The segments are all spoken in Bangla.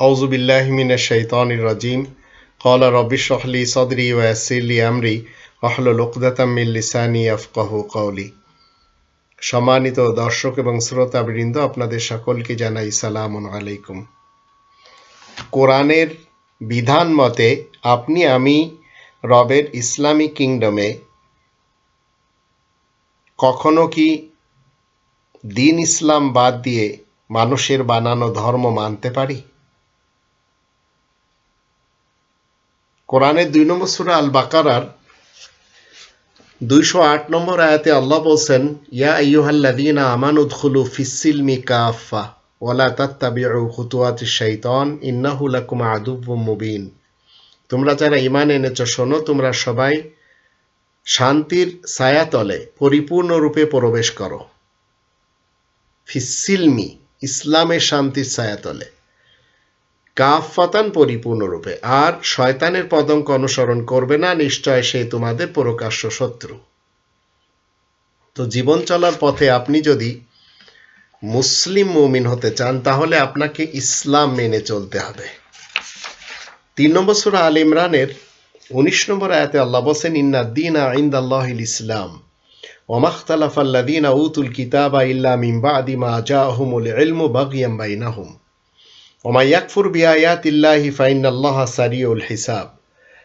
আউজুবিল্লাহমিনের শৈতানির রাজিম। কলা রবিশ রহলি সদরি ওয়াসিল্লি আমরি। অহলুল উকদাতামিল লিসানি আফকাহ কৌলি সম্মানিত দর্শক এবং শ্রোতাবৃন্দ, আপনাদের সকলকে জানাই সালাম আলাইকুম। কোরআনের বিধান মতে আপনি, আমি রবের ইসলামী কিংডমে কখনো কি দিন ইসলাম বাদ দিয়ে মানুষের বানানো ধর্ম মানতে পারি? কোরআনের দুই নম্বর সুরা আল বাকারার দুইশো আট নম্বর আয়াতে আল্লাহ বলছেন, ইয়া আইয়ুহাল্লাযীনা আমানু উদখুলু ফিস-সিলমি কাফা ওয়ালা তাত্তাবিউ খুতুওয়াতি শাইতান, ইন্নাহু লাকুম মুবিন। তোমরা যারা ইমান এনেছ, শোনো, তোমরা সবাই শান্তির ছায়াতলে পরিপূর্ণরূপে প্রবেশ করো। ফিসিলমি ইসলামের শান্তির ছায়াতলে। কাফাতান পরিপূর্ণরূপে। আর শয়তানের পদঙ্ক অনুসরণ করবে না, নিশ্চয় সে তোমাদের প্রকাশ্য শত্রু। তো জীবন চলার পথে আপনি যদি মুসলিম মুমিন হতে চান, তাহলে আপনাকে ইসলাম মেনে চলতে হবে। তিন নম্বর সুরা আল ইমরানের উনিশ নম্বর আয়াতে আল্লাহ বসেন ইন্না দিন আইন্দ আল্লাহিল ইসলাম ওমাখতালাফ আল্লাদিন উতুল কিতাবা ইল্লা মিন বাদি মা জাআহুমুল ইলমু বাগিয়াম বাইনাহুম। ওমা ইয়াকফুর বিআয়াত ইল্লাহি ফাইনাল্লাহ সারিউল হিসাব।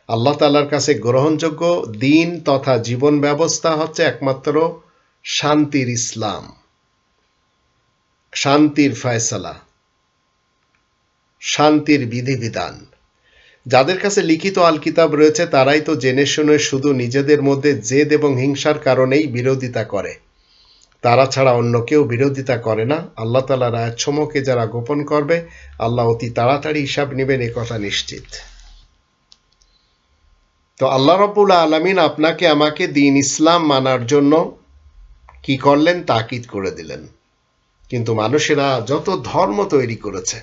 আল্লাহ তালার কাছে গ্রহণযোগ্য দিন তথা জীবন ব্যবস্থা হচ্ছে একমাত্র শান্তির ইসলাম, শান্তির ফয়সালা, শান্তির বিধিবিধান। যাদের কাছে লিখিত আল কিতাব রয়েছে, তারাই তো জেনে শুনে শুধু নিজেদের মধ্যে জেদ এবং হিংসার কারণেই বিরোধিতা করে। তারা ছাড়া অন্য কেউ বিরোধিতা করে না। আল্লাহ তালার আয়াতসমূহকে যারা গোপন করবে, আল্লাহ অতি তাড়াতাড়ি হিসাব নেবেন, এ কথা নিশ্চিত। তো আল্লাহ রব্বুল আলমিন আপনাকে আমাকে দিন ইসলাম মানার জন্য কি করলেন? তাকিদ করে দিলেন। কিন্তু মানুষেরা যত ধর্ম তৈরি করেছে,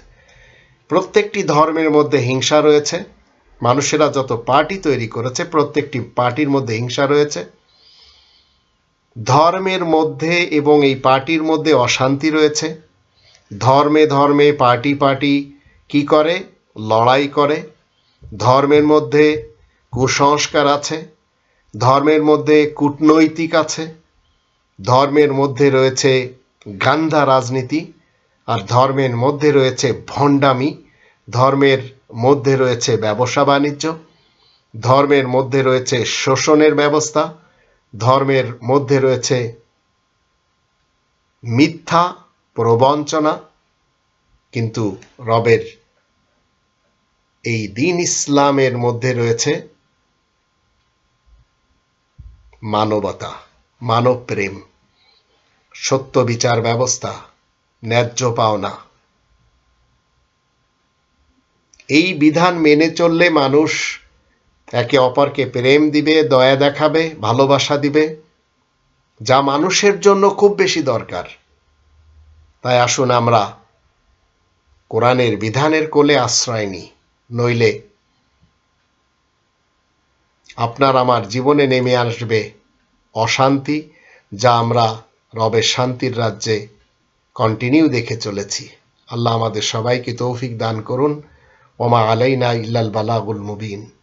প্রত্যেকটি ধর্মের মধ্যে হিংসা রয়েছে। মানুষেরা যত পার্টি তৈরি করেছে, প্রত্যেকটি পার্টির মধ্যে হিংসা রয়েছে। ধর্মের মধ্যে এবং এই পার্টির মধ্যে অশান্তি রয়েছে। ধর্মে ধর্মে পার্টি পার্টি কি করে? লড়াই করে। ধর্মের মধ্যে কুসংস্কার আছে। ধর্মের মধ্যে কূটনৈতিক আছে। ধর্মের মধ্যে রয়েছে গান্ধা রাজনীতি আর ধর্মের মধ্যে রয়েছে ভণ্ডামি। ধর্মের মধ্যে রয়েছে ব্যবসা বাণিজ্য। ধর্মের মধ্যে রয়েছে শোষণের ব্যবস্থা। ধর্মের মধ্যে রয়েছে মিথ্যা, প্রবঞ্চনা, কিন্তু রবের এই দিন ইসলামের মধ্যে রয়েছে মানবতা মানব প্রেম সত্য বিচার ব্যবস্থা, ন্যায্য পাওনা। এই বিধান মেনে চললে মানুষ একে অপরকে প্রেম দিবে, দয়া দেখাবে, ভালোবাসা দিবে। যা মানুষের জন্য খুব বেশি দরকার। তাই আসুন আমরা কোরআনের বিধানের কোলে আশ্রয় নিই। নইলে আপনার আমার জীবনে নেমে আসবে অশান্তি, যা আমরা রবের শান্তির রাজ্যে কন্টিনিউ দেখে চলেছি। আল্লাহ আমাদের সবাইকে তৌফিক দান করুন। ওমা আলাইনা ইল্লাল বালাগুল মুবিন।